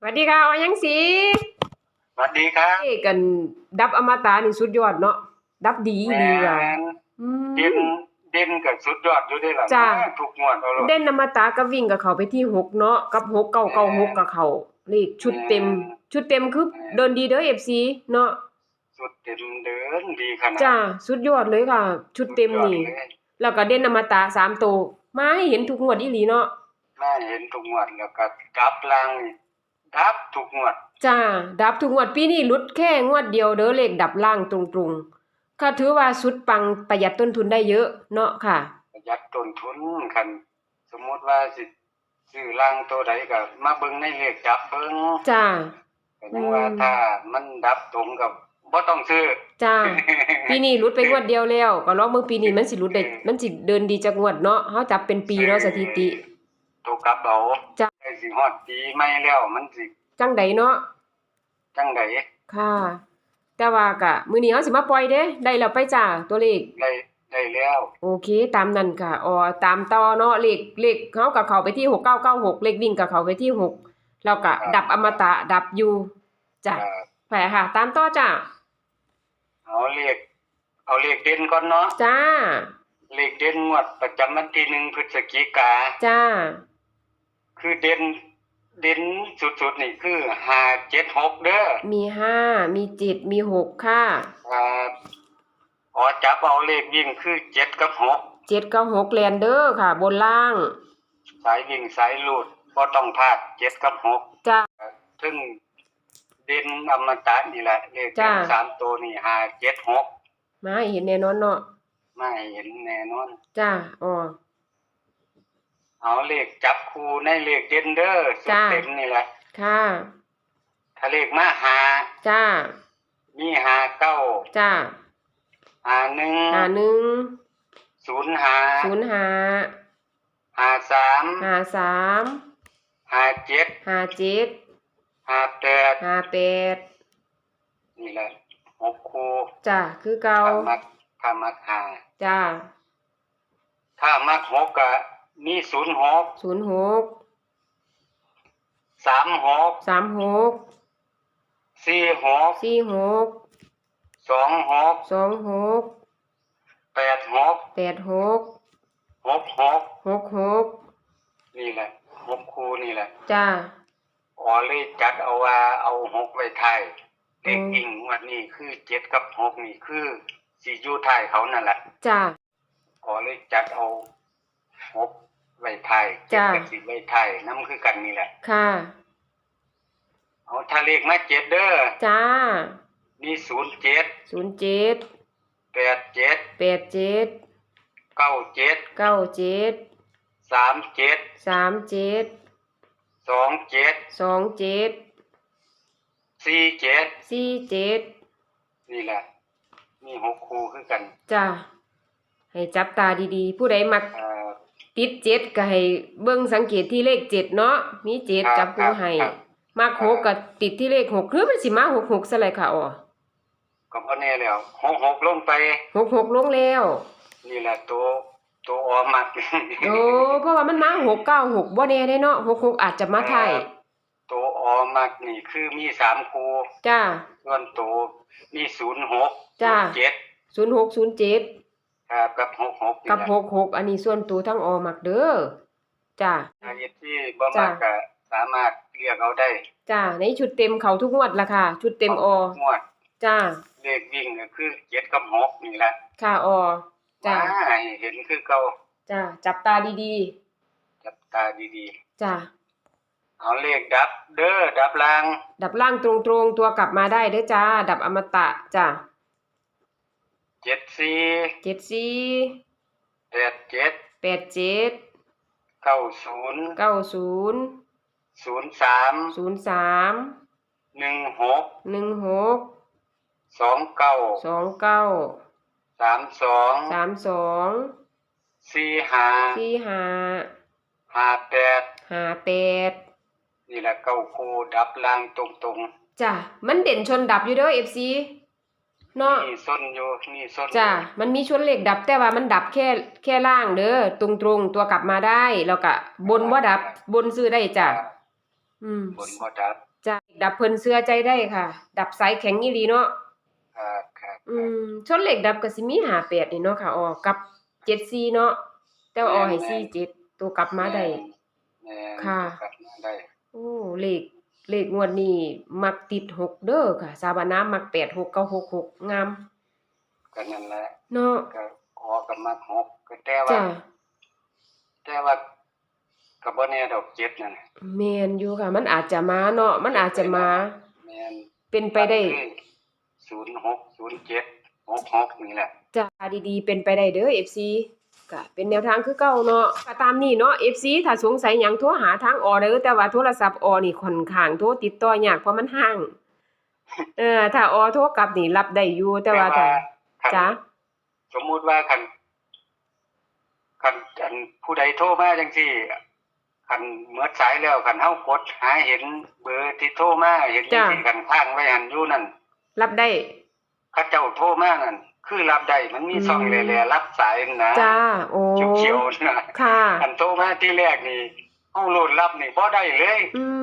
สวัสดีค่ะว่ายังสีสวัสดีครับเอ้กัน ดับอมตะนี่สุดยอดเนาะดับดีดีว่ะแม่นอืมเด่นเด่นกับสุดยอดอยู่ได้ล่ะจ้ะทุกงวดเอาเลยเด่นอมตะก็วิ่งกับเขาไปที่หกเนาะกับหกเก้าเก้าหกกับเขาเลขชุดเต็ม ชุดเต็มคือเดินดีเด้อ FC เนาะสุดเต็มเดินดีขนาดจ้าสุดยอดเลยค่ะ ชุดเต็มนี่สุดยอดเลยแล้วก็เด่นอมตะสามตัวมาให้เห็นทุกงวดอีหลีเนาะน่าเห็นทุกงวดแล้วก็ดับลังนี่ ดับทุกงวดจ้า ดับทุกงวดปีนี้หลุดแค่งวดเดียวเด้อเลขดับล่างตรงๆก็ถือว่าสุดปังประหยัดต้นทุนได้เยอะเนาะค่ะ ประหยัดต้นทุนคัน สมมุติว่าสิซื้อล่างตัวใดก็มาเบิ่งในเลขดับเบิ่งจ้าก็ยังว่าอืมถ้ามันดับตรงกับบ่ต้องซื้อจ้าปีนี้หลุดไปงวดเดียวแล้ว ก็ลองเบิ่งปีนี้มันสิหลุดได้มันสิเดินดีจักงวดเนาะเฮาจับเป็นปีเนาะสถิติตัวกลับเอาจ้ะใกล้ สิฮอดปีใหม่แล้วมันสิจังใดเนาะจังไดค่ะ แต่ว่าก็มื้อนี้เฮาสิมาปล่อยเด้ได้แล้วไปจ้าตัวเลขได้ได้แล้ว โอเค ตามนั้นค่ะอ๋อตามต่อเนาะเลขเลขเฮาก็เข้าไปที่6996เลขวิ่งก็เข้าไปที่6แล้วก็ดับอมตะดับอยู่จ้ะเอ่อแผลค่ะ ตามต่อจ้าเอาเลขเอาเลขเด่นก่อนเนาะจ้าเลขเด่นงวดประจำวันที่หนึ่งพฤศจิกาจ้า คือเด่นเด่นสุดๆนี่คือห้าเจ็ดหกเด้อมี5มี7มี6ค่ะอ่าอ๋อจับเอาเลขวิ่งคือเจ็ดกับหก7กับ6แลนเดอร์ค่ะ บนล่าง สายวิ่งสายลูดก็ต้องพลาดเจ็ดกับหกจ้าซึ่งเด่นอมตะนี่แหละเลขเด่นจ้ะสามตัวนี่ห้าเจ็ดหกมาให้เห็นแน่นอนเนาะไม่เห็นแน่นอน จ้าอ๋อ เอาเลขจับคู่ในเลขเด่นเด้อสุดจ้ะเต็มนี่แหละ ค่ะ ถ้าเลขมาหา จ้า มีหาเก้า จ้า หาหนึ่ง หาหนึ่ง ศูนย์หา ศูนย์หา หาสาม หาสาม หาเจ็ด หาเจ็ด หาแปด หาแปด นี่แหละหกคู่จ้า คือเก่าถ้ามักถ้ามักหา จ้า ถ้ามักหกก็ มีศูนย์หกศูนย์หกสามหกสามหกสี่หกสี่หกสองหกสองหกแปดหกแปดหกหกหกหกหกนี่แหละหกคู่นี่แหละ จ้าอ๋อเลยจัดเอาว่าเอาหกไว้ไทายเด็กอืมยิงวันนี้คือเจ็ดกับหกนี่คือสีอยู่ไทายเขานั่นแหละ จ้าขอเลยจัดเอาหก ไว้ไทายเจ็ดจ้ะกับสิบไว้ไทายน้ำคือกันนี่แหละ ค่ะเอาถ้าเลขมาเจ็ดเด้อจ้า มีศูนย์เจ็ดศูนย์เจ็ดแปดเจ็ดแปดเจ็ดเก้าเจ็ดเก้าเจ็ดสามเจ็ดสามเจ็ดสองเจ็ดสองเจ็ดสี่เจ็ดสี่เจ็ดนี่แหละ มีหกคู่คือกัน จ้าให้จับตาดีๆ ผู้ใดมักเอ่อ ติดเจ็ดก็ให้เบิ่งสังเกตที่เลขเจ็ดเนาะมีเจ็ดครับจับคู่ให้ครับมักหกก็ติดที่เลขหกคือมันสิมาหกหกซะเลยค่ะอ๋อก็พอแน่แล้วหกหกลงไปหกหกลงแล้ว นี่แหละตัวตัวออมักโอ้เพราะว่ามันมาหกเก้าหกบ่แน่ได้เนาะหกหกอาจจะมาไทยตัวออมักนี่คือมีสามคู่จ้าส่วนตัวมีศูนย์หกจ้ะเจ็ดศูนย์หกศูนย์เจ็ด ครับกับหกหกนี่กับแหละหกหกอันนี้ส่วนตัวทั้งออมักเด้อจ้าอายุที่บ่จ้ะ มากก็สามารถเรียกเอาได้จ้าในชุดเต็มเขาทุกงวดละค่ะ ชุดเต็มอองวดจ้าเลขวิ่งก็คือเจ็ดกับหกนี่แหละค่ะออจ้ามาให้เห็นคือเก่าจ้าจับตาดีจับตาดีๆจ้าๆ เอาเลขดับ เด้อดับล่างดับล่างตรงๆตัวกลับมาได้เด้อจ้าดับอมตะจ้า เจ็ดสี่เจ็ดสี่แปดเจ็ดแปดเจ็ดเก้าศูนย์เก้าศูนย์ศูนย์สามศูนย์สามหนึ่งหกหนึ่งหกสองเก้าสองเก้าสามสองสามสองสี่ห้าสี่ห้าห้าแปดห้าแปดนี่แหละเก้าคู่ดับล่างตรงจ้ามันเด่นชนดับอยู่เด้อเอฟซี เนาะๆนี่ส้นอยู่นี่ส้นจ้ามันมีชนเหล็กดับแต่ว่ามันดับแค่แค่ล่างเด้อตรงๆตัวกลับมาได้แล้วก็บนว่าดับบนซื้อได้จ้าอืมบนบ่ดับจ้ะดับเพิ่นเสื้อใจได้ค่ะ ดับสายแข็งอีหลีเนาะครับครับอืมชนเหล็กดับก็สิมี58นี่เนาะค่ะออกกับ74เนาะแต่ว่าออกให้47ตัวกลับมาได้แม่นค่ะกลับมาได้โอ้เลข เลขงวดนี้มักติดหกเด้อค่ะ สาบานามัก8 6 9 6 6งามก็นั่นแหละเนาะก็ขอกับมาหกก็แต่ว่าจ้ะแต่ว่าก็บ่แน่ดอกเจ็ดนั่นน่ะแม่นอยู่ค่ะ มันอาจจะมาเนาะมันอาจจะมาแม่นเป็นไปได้ศูนย์หกศูนย์เจ็ดหกหกนี่แหละจ้าดีๆ เป็นไปได้เด้อ FC ก็เป็นแนวทางคือเก่าเนาะก็ตามนี้เนาะ FC ถ้าสงสัยหยังโทรหาทางออเด้อแต่ว่าโทรศัพท์ออนี่ค่อนข้างโทรติดต่อยากเพราะมันห่าง เออ ถ้าออโทรกลับนี่รับได้อยู่แต่ว่าถ้าคันจ้าสมมุติว่าคันคันอันผู้ใดโทรมาจังซี่คันเมื่อสายแล้วคันเฮากดหาเห็นเบอร์ที่โทรมาเห็นจังซี่คันข้างไว้หันอยู่นั่นรับได้เขาเจ้าโทรมานั่น คือรับได้มันมีอืมช่องแหล่ๆรับสายนั่นนะจ้าโอ้เขียวๆนะค่ะอันโทรมาที่แรกนี่เฮาโหลดรับนี่บ่ได้เลยอืม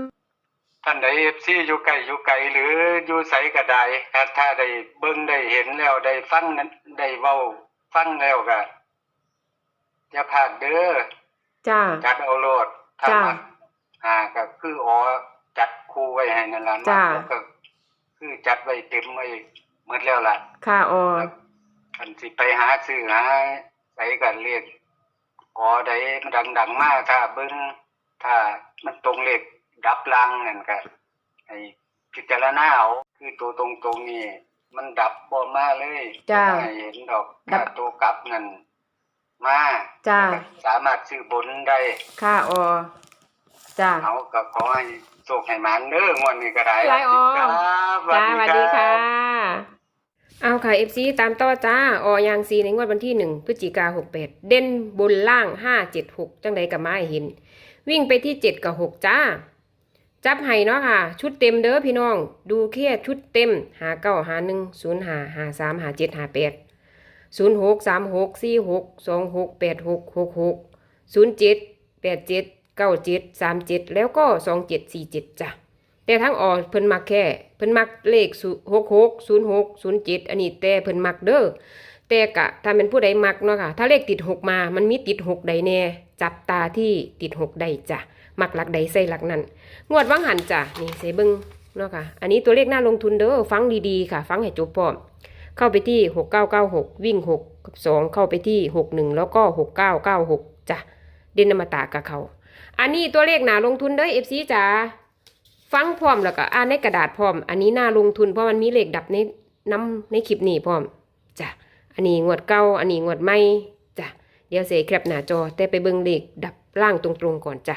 ท่านใด FC อยู่ไกลอยู่ไกลหรืออยู่ไสก็ได้ถ้าถ้าได้เบิ่งได้เห็นแล้วได้ฟังนั้นได้เว้าฟังแล้วก็อย่าพลาดเด้อจ้าจัดเอาโลดถ้าจ้ะมักอ่าก็คืออ๋อจัดคู่ไว้ให้นั่นล่ะจ้ะมักก็คือจัดไว้เต็มไว้หมดแล้วล่ะค่ะออ คันสิไปหาซื้อหาใส่กันเรียกอ๋อได้มันดัง ๆ มากถ้าเบิ่งถ้ามันตรงเลขดับลังนั่นก็ให้พิจารณาเอาคือตัวตรงๆนี่มันดับบ่มาเลยจ้ะให้เห็นดอกดัถ้าบตัวกลับนั่นมาจ้าสามารถซื้อบนได้ค่ะออจ้าเอาก็ขอให้โชคให้หมันเด้องวดนี้ก็ได้หลายอ๋อครับจ้าสวัสดีค่ะรับ เอาค่ะ FC ตามต่อจ้า ออยางซีในงวดวันที่1พฤศจิกา68เด่นบนล่าง576จังใดกับไม้เห็น วิ่งไปที่7กับ6จ้า จับให้เนาะค่ะ ชุดเต็มเด้อพี่น้อง ดูแค่ชุดเต็มหาเก้าหาหนึ่งศูนย์หาหาสามหาเจ็ดหาแปดศูนย์หกสามหกสี่หกสองหกแปดหกหกหกศูนย์เจ็ดแปดเจ็ดเก้าเจ็ดสามเจ็ดแล้วก็สองเจ็ดสี่เจ็ดจ้ะ แต่ทั้งออเพิ่นมักแค่เพิ่นมักเลขหกหกศูนย์หกศูนย์เจ็ดอันนี้แต่เพิ่นมักเด้อแต่กะถ้าเป็นผู้ใดมักเนาะค่ะ ถ้าเลขติดหกมา มันมีติดหกใดแน่ จับตาที่ติดหกใดจ้ะมักหลักใดใส่หลักนั้น งวดวังหันจ้ะนี่เสเบิงเนาะค่ะ อันนี้ตัวเลขหน่าลงทุนเด้อฟังดีๆค่ะ ฟังให้จบพร้อมเข้าไปที่หกเก้าเก้าหกวิ่งหกกับสองเข้าไปที่หกหนึ่งแล้วก็หกเก้าเก้าหกจ้ะเดนนมาตากับเขา อันนี้ตัวเลขหนาลงทุนเด้อเอฟซีจ้า ฟังพร้อมแล้วก็อ่านในกระดาษพร้อม อันนี้น่าลงทุนเพราะมันมีเลขดับในน้ำในคลิปนี้พร้อมจ้ะอันนี้งวดเก้าอันนี้งวดใหม่จ้ะเดี๋ยวเสียแคปหน้าจอ แต่ไปเบิ่งเลขดับล่างตรงๆก่อนจ้ะ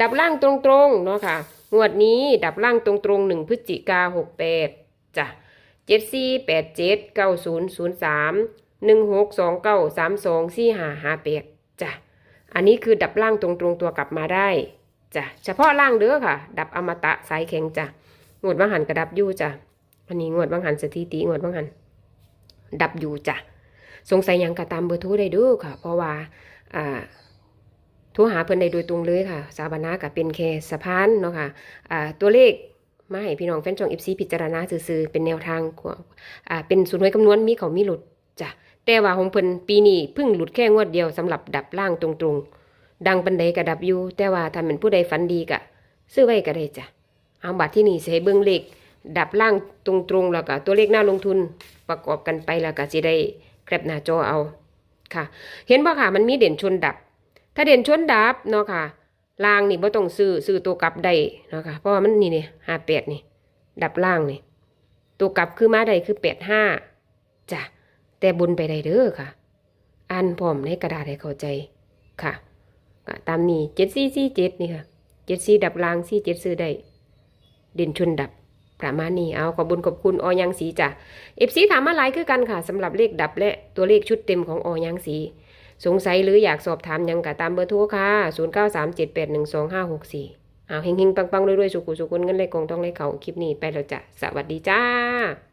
ดับล่างตรงๆเนาะค่ะงวดนี้ดับล่างตรงๆหนึ่งพฤศจิกาหกแปดจ้ะเจ็ดสี่แปดเจ็ดเก้าศูนย์ศูนย์สามหนึ่งหกสองเก้าสามสองสี่ห้าห้าแปดจ้ะอันนี้คือดับล่างตรงๆตัวกลับมาได้ จ้ะเฉพาะล่างเด้อค่ะ ดับอมตะสายแข็งจ้ะงวดบางหันกระดับอยู่จ้ะอันนี้งวดบางหันสถิติงวดบางหันดับอยู่จ้ะสงสัยยังก็ตามเบอร์โทรได้ด้อค่ะ เพราะว่าอ่าโทรหาเพิ่นได้โดยตรงเลยค่ะ สาบานากับเป็นแค่สะพานเนาะค่ะอ่าตัวเลขมาให้พี่น้องแฟนช่อง FC พิจารณาซื่อๆเป็นแนวทางอ่าเป็นสูตรหน่วยคำนวณมีเขามีหลุดจ้ะแต่ว่าของเพิ่นปีนี้เพิ่งหลุดแค่งวดเดียวสำหรับดับล่างตรง ดังปันใดก็ดับอยู่แต่ว่าถ้าเป็นผู้ใดฝันดีก็ซื้อไว้ก็ได้จ้ะเอาบัตรที่นี่สิให้เบิ่งเลขดับล่างตรงๆแล้วก็ตัวเลขหน้าลงทุนประกอบกันไปแล้วก็สิได้แคปหน้าจอเอาค่ะ เห็นบ่ค่ะมันมีเด่นชนดับ ถ้าเด่นชนดับเนาะค่ะล่างนี่บ่ต้องซื้อซื้อตัวกลับได้เนาะค่ะเพราะว่ามันนี่เนี่ยห้าแปดนี่ ดับล่างนี่ตัวกลับคือมาได้คือแปดห้าจ้ะแต่บนไปได้เด้อค่ะอ่านพร้อมในกระดาษให้เข้าใจค่ะ ก็ตามนี้เจ็ดสี่สี่เจ็ดนี่ค่ะเจ็ดสี่ดับลางสี่เจ็ดซื้อได้เด่นชนดับประมาณนี้เอาขอบุญขอบคุณออยังสีจ้ะเอฟซีถามมาหลายคือกันค่ะสำหรับเลขดับและตัวเลขชุดเต็มของออยังสี สงสัยหรืออยากสอบถามยังกะตามเบอร์โทรค่ะ 0937812564เอาเฮงๆ ปังๆรวยๆ สุขุสุขุนเงินเลยกองต้องเลยเขาคลิปนี้ไปแล้วจ้ะ สวัสดีจ้า